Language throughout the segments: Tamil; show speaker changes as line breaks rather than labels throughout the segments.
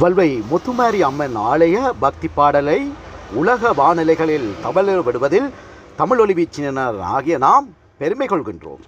வல்வை முத்துமாரி அம்மன் ஆலய பக்தி பாடலை உலக வானிலைகளில் தவள விடுவதில் தமிழ் ஒலி வீச்சினர் ஆகிய நாம் பெருமை கொள்கின்றோம்.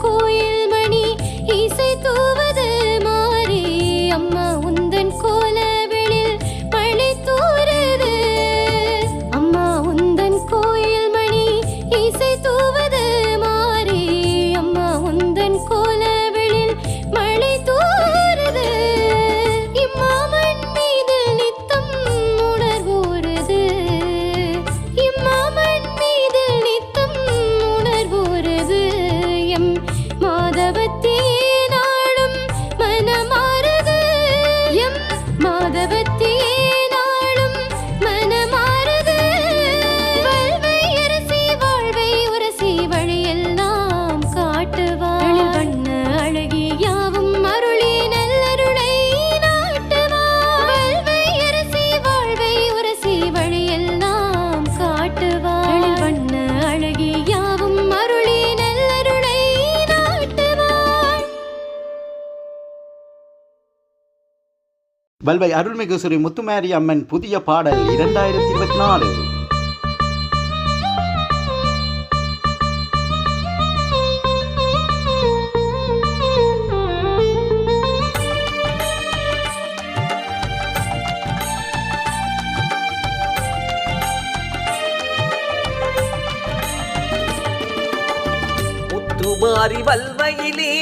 ku வல்வை அருள்மிகு ஸ்ரீ முத்துமாரி அம்மன் புதிய பாடல் இரண்டாயிரத்தி இருபத்தி நாலு.
வல்வையிலே வல்மையிலே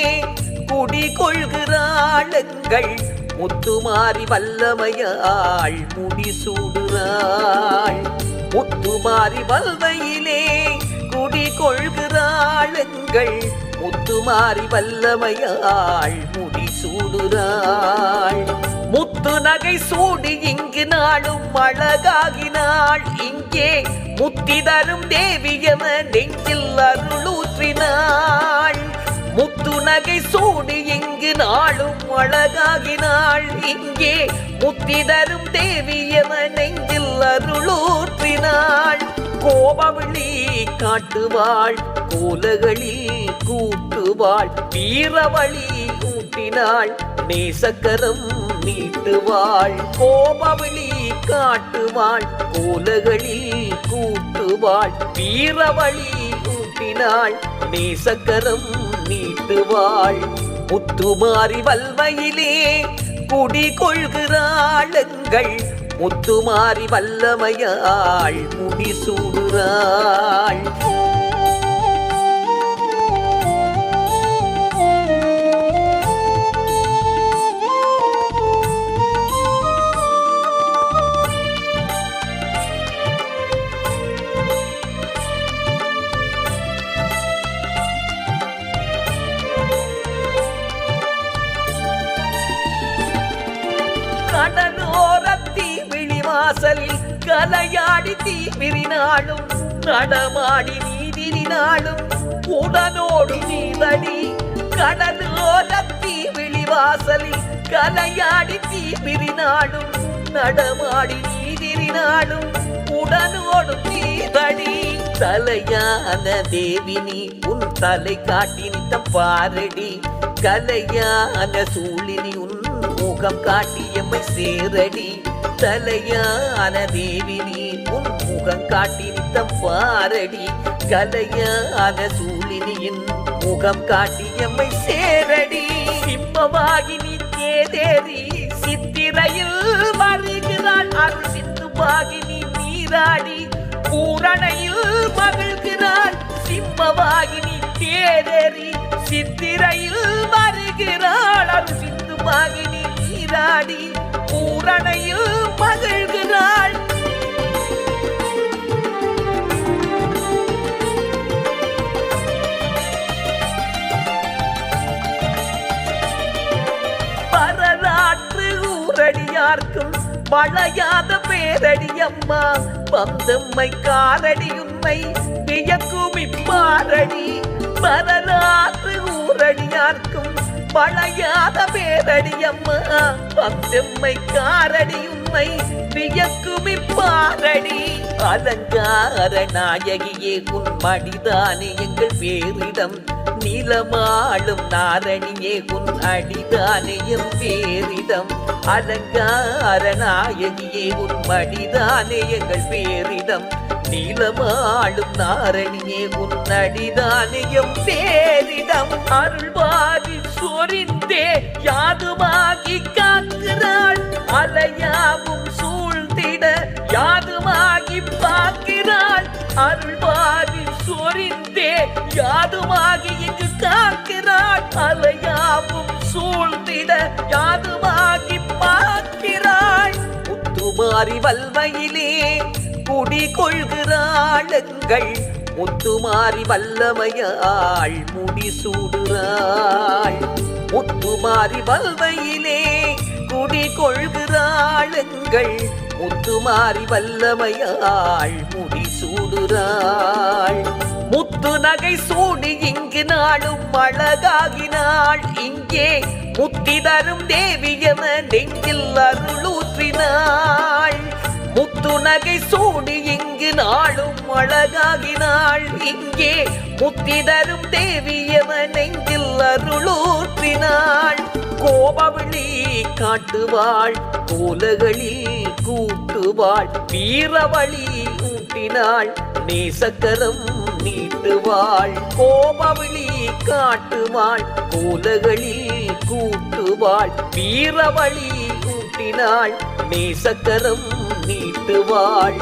குடி கொள்கிறாளுங்கள் முத்துமாரி வல்லமையாள் முடி சூடுறாள். முத்துமாரி வல்மையிலே குடி கொள்கிறாள் எங்கள். முத்துமாரி வல்லமையாள் முடி சூடுறாள். முத்து நகை சூடி இங்கு நாளும் அழகாகினாள். இங்கே முத்தி தரும் தேவியம நெஞ்சில் அருளூற்றினாள் முத்து நகை சூடு இங்கு நாளும் அழகாகினாள் இங்கே முத்தி தரும் தேவியம நெஞ்சில் அருளூற்றினாள். கோபவிழி காட்டுவாள் கோலகளில் கூட்டுவாள் வீரவழி ஊட்டினாள் நேசக்கரம் நீட்டுவாள். கோபவிழி காட்டுவாள் கோலகளில் கூட்டுவாள் வீரவழி ஊட்டினாள் நேசக்கரம் நீட்டுவாள் முத்துமாரி வல்மையிலே குடி கொள்கிறாளுங்கள். முத்துமாரி வல்லமையாள் முடி சூடுறாள். வாசலில் கலையாடி தீவிரினாலும் நடமாடி நீதிரினாலும் உடனோடு நீதடி கடலோர தீவிழி வாசலில் கலையாடி தீவிரினாலும் நடமாடி நீதிரினாலும் உடனோடு நீதடி தலையான தேவினி உன் தலை காட்டி நித்தம் பாரடி கலையான சூழினி உன் முகம் காட்டியம்மை சேரடி. தலையான தேவி நீ உன் முகம் காட்டி நித்தம் பாரடி. கலையான சூழினியின் முகம் காட்டியம்மை சேரடி. சிம்மவாகினி தேதேரி சித்திரையில் வருகிறாள் அருள் சிந்து பாகினி நீராடி பூரணையில் மகிழ்கிறாள். சிம்மவாகினி தேதேரி சித்திரையில் வருகிறாள் அருள் சிந்து பாகினி நீராடி. பூரணையில் மகிழ்கிறாள். பரலாற்று ஊரடியார்க்கும் வளையாத பேரடியம்மா பந்தம்மை காரடி உண்மை வியக்குமி பாரடி பரலாற்று ஊரடியார்க்கும் பழையாத பேரடி அம்மா பந்தம்மை காரடி உண்மை வியக்குமி பாரடி. அலங்கார நாயகியே உன் மடிதானே எங்கள் பேரிடம். நிலமாளும் நாரணியே உன் அடிதானே எம் பேரிடம். அலங்கார நாயகியே உன் மடிதானே எங்கள் பேரிடம். நீளமாளும் நாரணியே உன்னடிதானியம் அடிதானே எம் பேரிடம் அருள்வாரி சொரிந்தே யாதுமாகி காக்கிறாள் அலையாவும் சூழ்ந்திட யாதுமாகி பார்க்கிறாள் அருள்வாரி சொரிந்தே யாதுமாகி இங்கு காக்கிறாள் அலையாவும் சூழ்ந்திட யாதுமாகி பார்க்கிறாள். முத்துமாரி வல்மையிலே குடி கொள்கிறாளுங்கள். முத்துமாரி வல்லமையாள் முடி சூடுறாள். முத்துமாரி வல்மையிலே குடி கொள்கிறாளுங்கள். முத்துமாரி வல்லமையாள் முடி சூடுறாள். முத்து நகை சூடி இங்கு நாளும் அழகாகினாள். இங்கே முத்தி தரும் தேவியம நெஞ்சில் அருளூற்றினாள் முத்து சூடி இங்கு நாளும் அழகாகினாள். இங்கே முத்தி தரும் தேவியம அருளூற்றினாள். கோபவிழி காட்டுவாள் கோலகளில் கூட்டுவாள் வீரவழி ஊட்டினாள் நேசக்கரம் நீட்டுவாள். கோபவிழி காட்டுவாள் கோலகளில் கூட்டுவாள் வீரவழி ஊட்டினாள் நேசக்கரம் நீட்டுவாள்